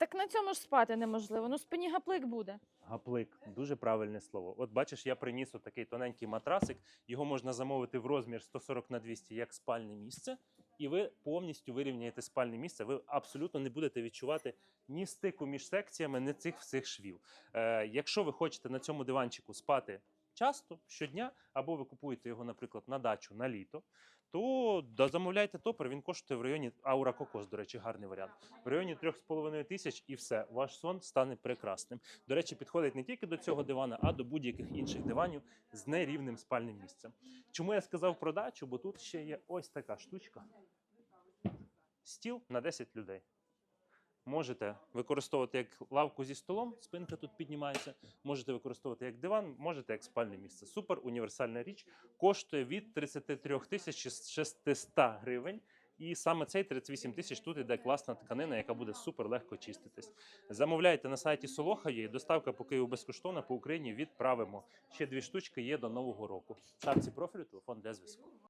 Так на цьому ж спати неможливо. Ну спині гаплик буде. Гаплик, дуже правильне слово. От бачиш, я приніс такий тоненький матрасик. Його можна замовити в розмір 140 на 200 як спальне місце, і ви повністю вирівняєте спальне місце. Ви абсолютно не будете відчувати ні стику між секціями, ні цих всіх швів. Е, якщо ви хочете на цьому диванчику спати часто, щодня, або ви купуєте його, наприклад, на дачу на літо, то да, замовляйте топер. Він коштує в районі Аура Кокос, до речі, гарний варіант. В районі 3,5 тисяч і все. Ваш сон стане прекрасним. До речі, підходить не тільки до цього дивана, а до будь-яких інших диванів з нерівним спальним місцем. Чому я сказав про дачу? Бо тут ще є ось така штучка. Стіл на 10 людей. Можете використовувати як лавку зі столом, спинка тут піднімається. Можете використовувати як диван, можете як спальне місце. Супер універсальна річ. Коштує від 33 тисяч 600 гривень. І саме цей 38 тисяч тут іде класна тканина, яка буде супер легко чиститись. Замовляйте на сайті Солоха є. Доставка по Києву безкоштовна по Україні відправимо. Ще дві штучки є до нового року. Шапці профілю телефон для зв'язку.